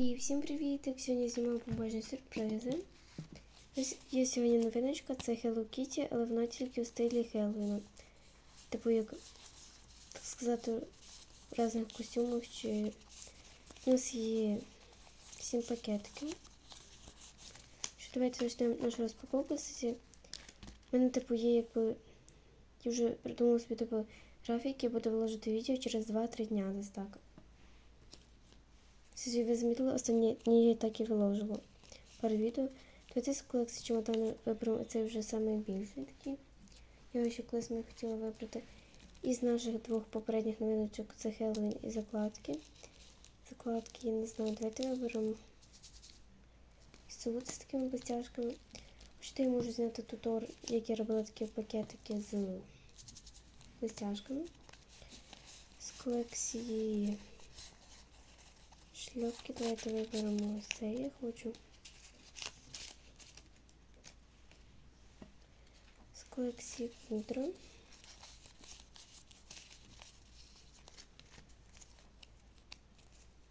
І всім привіт! Сьогодні знімаю побожні сюрпризи. Ось Є сьогодні новиночка, це Hello Kitty, але вона тільки у стилі Хеллоуіна. Типу, як так сказати, в різних костюмах чи у нас є 7 пакетиків. Що давайте почнемо нашу розпаковку. У мене типу є якби. Я вже придумала собі типу графік, я буду виложити відео через 2-3 дня десь так. Если ви замітили, останні дні я так і виложила пару відео. Давайте з колекції чемодани виберемо цей вже найбільший такий. Я ще колись ми хотіла вибрати. Із наших двох попередніх новиночок це Хеллоуін і закладки. Закладки, я не знаю, давайте виберемо цю з такими блестяшками. Хочете, я можу зняти тутор, як я робила такі пакетики з блестяшками. З колекції шльопки. Давайте виберемо ось. Я хочу. З колекції пудра.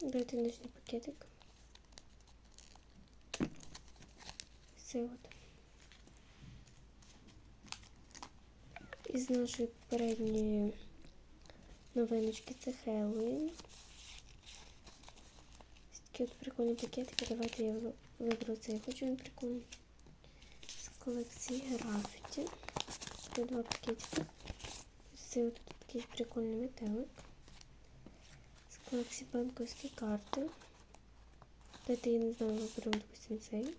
Давайте нижній пакетик. Це от. Із нашої передньої новиночки це Хеллоуін. Такі от прикольні пакетики. Давайте я виберу цей. Хочу він прикольний. З колекції графіті. Тут два пакетики. Це от такий прикольний метелик. З колекції банковські карти. Давайте я не знаю, виберемо, допустим, цей.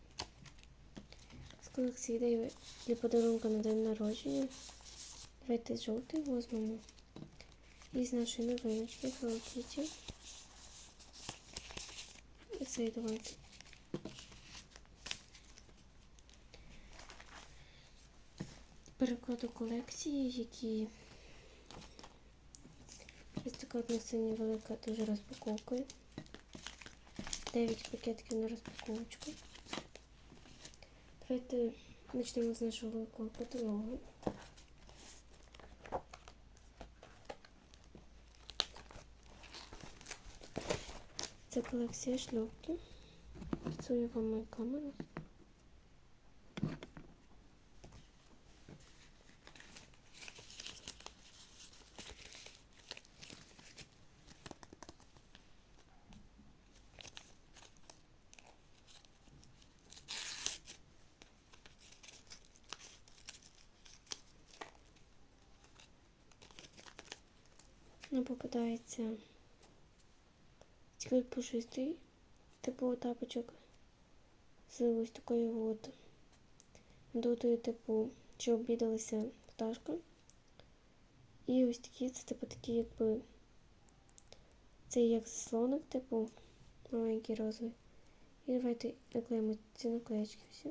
З колекції ідеї для подарунка на день народження. Давайте жовтий візьмемо. І з нашої новиночки Hello Kitty. Цей давайте. Перекладу колекції, які ось така от на сцені велика дуже розпаковка. 9 пакетиків на розпаковочку. Давайте почнемо з нашого великого каталогу. Колекція шльопки. Працює вам мою камеру. Нам попадається такий пушистий, типу тапочок з ось такою от дутою, типу, що обідалася пташка. І ось такі, це типу такі, якби це як заслонок, типу, маленький розовий. І давайте наклеїмо ці наклеєчки всі.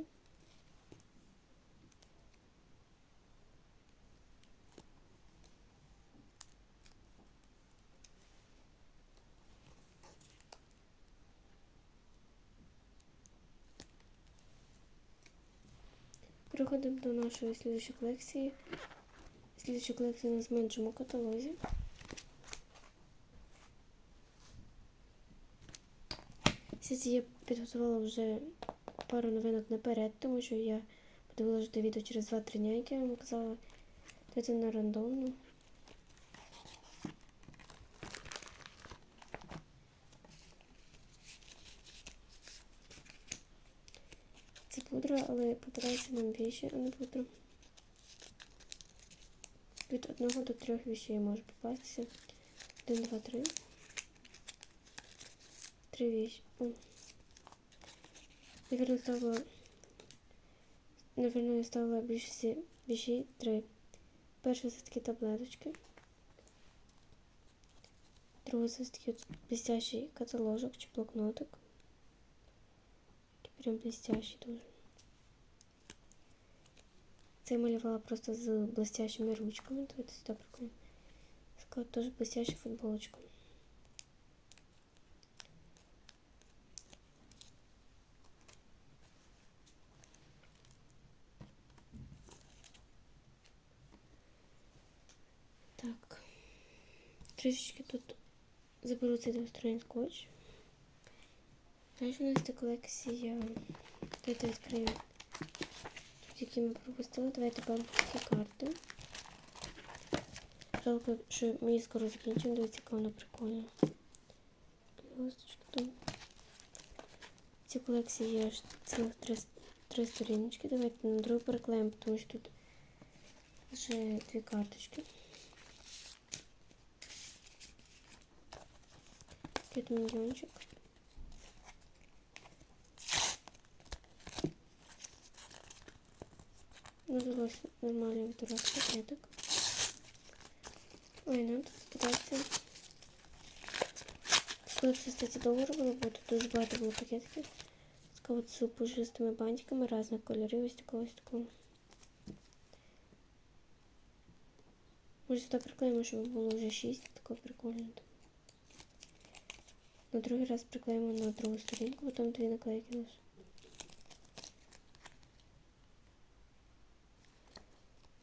Переходимо до нашої слідчої колекції. Слідчу колекцію на нас меншому каталозі. Сьогодні я підготувала вже пару новинок наперед, тому що я буду виложити відео через 2-3 дня, як я вам казала. Це на рандомну. Це пудра, але попадається нам більше, а не пудра. Від одного до трьох вещей може попастися. Один, два, три. Три вещи. О. Наверное, ставила... Наверное, я ставила більшості вещей три. Перше це такі таблеточки. Друге це такий блестящий каталожок чи блокнотик. Прям блестящий дуже. Це я малювала просто з блестящими ручками. Давайте сюди прикольно. Така теж блестяща футболочка. Так. Трішечки тут заберу цей двосторонній скотч. Знаєш, у нас ця колекція. Давайте відкриємо. Які ми пропустили. Давайте банківські карти. Жалко, що ми її скоро закінчимо. Дивіться, яка вона прикольна. Там. В цій колекції є аж цілих три, три сторіночки. Давайте на другу переклеїмо, тому що тут лише дві карточки. Тут мільйончик. Надалось нормальний дорослий пакетик. Ой, нам тут попадається. Колекція, кстати, довго робила, бо тут дуже багато було пакетиків. Такого от з пушистими бантиками різних кольорів, ось такого, ось такого. Може сюди приклеїмо, щоб було вже 6, такого прикольно. На другий раз приклеїмо на другу сторінку, потім дві наклейки лише.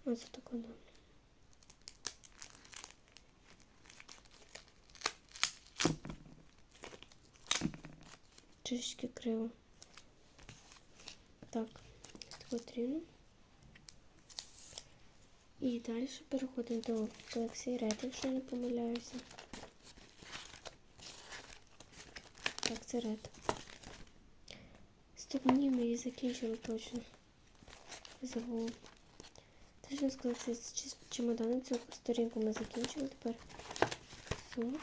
Ось так воно. Трішки криво. Так, потрібно. І далі переходимо до колекції Red, якщо я не помиляюся. Так, це Red. Стоп, ні, ми її закінчили точно. Забула. Теж сказати, з чемоданом. Цю сторінку ми закінчили. Тепер суд.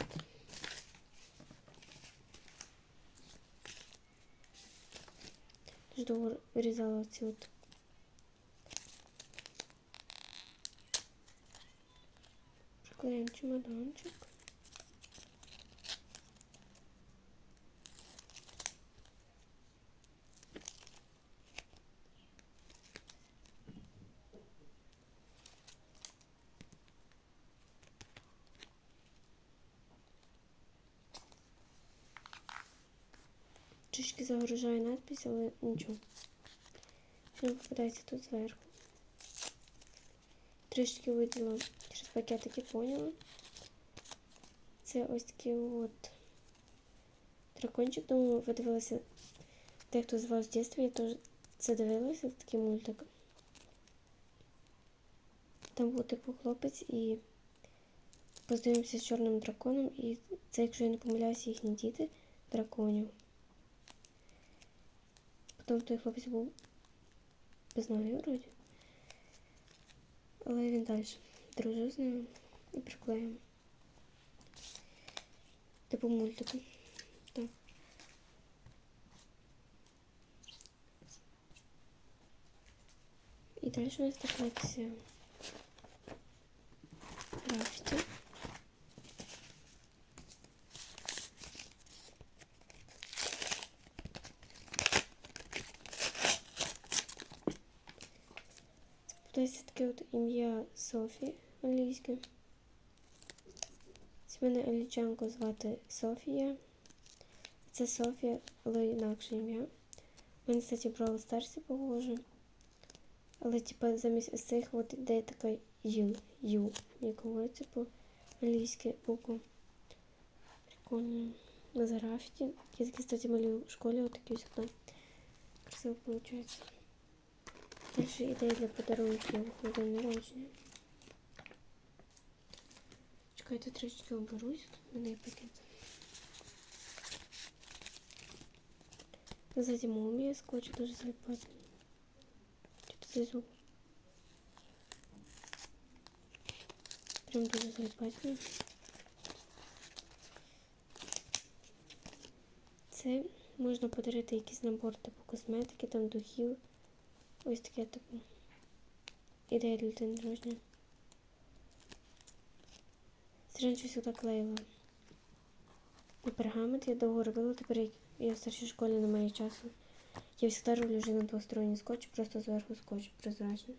Дуже довго вирізала ці от. Приклеїмо чемоданчик. Трішки загружає надпись, але нічого. Що попадається тут зверху. Трішки виділа через пакетики, поняла. Це ось такий от дракончик. Думаю, ви дивилися. Дехто з вас в дитинстві, я теж це дивилася, такий мультик. Там був типу хлопець і познайомився з чорним драконом. І це, якщо я не помиляюся, їхні діти драконів. Потім той хлопець був без ноги вроді. Але він далі дружив з ним і приклеїв. Типу мультику. Так. І далі у нас така колекція графіті. Тобто таке от ім'я Софі англійське. Ось Мене Алічанку звати Софія. Це Софія, але інакше ім'я. Мене, кстати, Brawl Старсі похоже. Але типа замість цих от іде така Ю, Ю, якого типу англійське букву. Прикольно. На графіті. Я кстати, малюю в школі, от такі ось там. Красиво виходить. Дальше ідея для подарунків на день народження. Чекайте, трішки оберусь, тут в мене є пакет. Ззаді мумія скотч дуже залипати. Тут знизу. Прям дуже залипати. Це можна подарити якийсь набор типу косметики, там духів. Ось таке типу. Ідея для день народження. Раніше сюди клеїла. На пергамент я довго робила, тепер я в старшій школі не маю часу. Я завжди роблю вже на двосторонній скотч, просто зверху скотч прозрачний.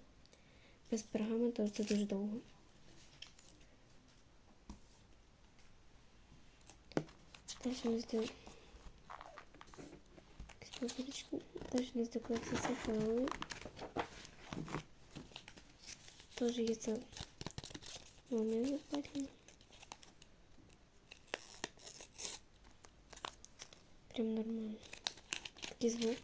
Без пергаменту це дуже довго. Далі у нас Папірочку. Далі у нас декорація Хеллоуін. Тоже це мумія Бэтмен. Прям нормально. такий звук.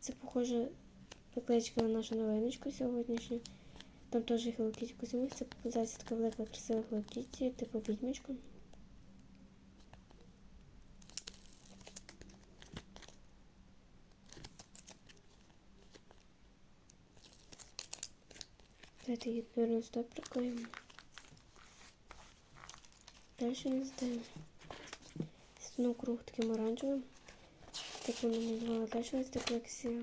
Це похоже наклеєчка на нашу новиночку сьогоднішню. Там теж Hello Kitty костюми. Це попадається така велика красива Hello Kitty, типу відьмочка. Давайте її, наверное, сюди приклеїмо. Дальше не знаю. Стану круг таким оранжевим. Так воно називала. Дальше у нас така колекція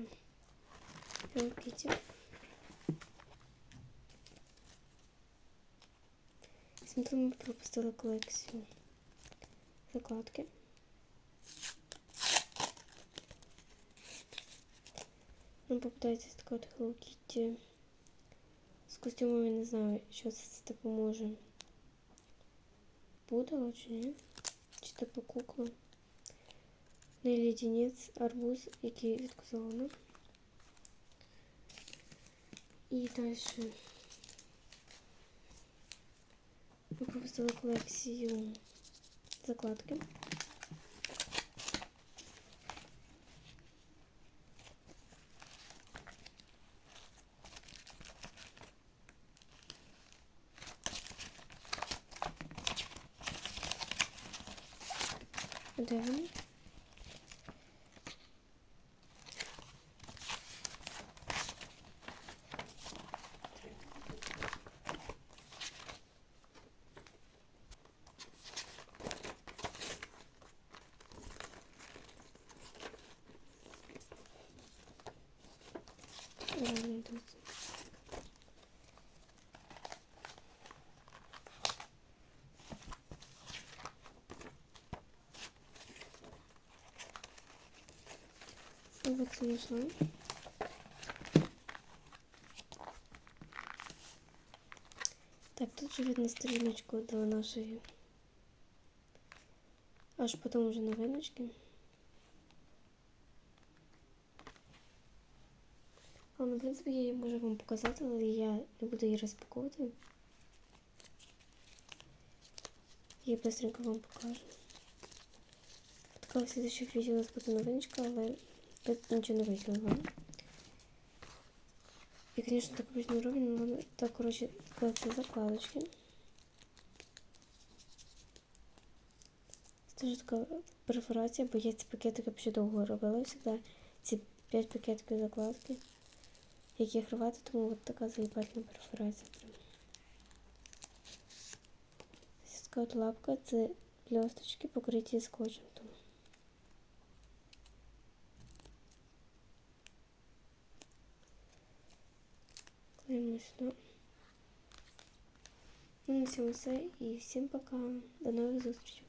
Hello Kitty. Смотрю, ми пропустили колекцію закладки. Нам попадається така от Hello Kitty. З костюмами не знаю, що це типу може. Пудало чи ні? Чи типу кукла. Не леденець, арбуз, який відказала. І далі ми пропустили колекцію закладки. Реально. Вот знайшла. Так, тут же видно сторіночку до нашої. Аж потім уже новиночки. В принципі, я її можу вам показати, але я не буду її розпаковувати. Я быстренько вам покажу. Така в следующих відео у нас буде новиночка, але тут нічого не викинула. І, конечно, так обычно не но так, короче, колекція закладочки. Це теж така перфорація, бо я ці пакетики довго робила завжди. Ці 5 пакетиків закладки. Як їх рвати, тому от така заїбательна перфорація. Прям. Ось така от лапка, це блісточки покриті скотчем. Тому. Клеїмо сюди. Ну, на цьому все і всім пока. До нових зустрічей.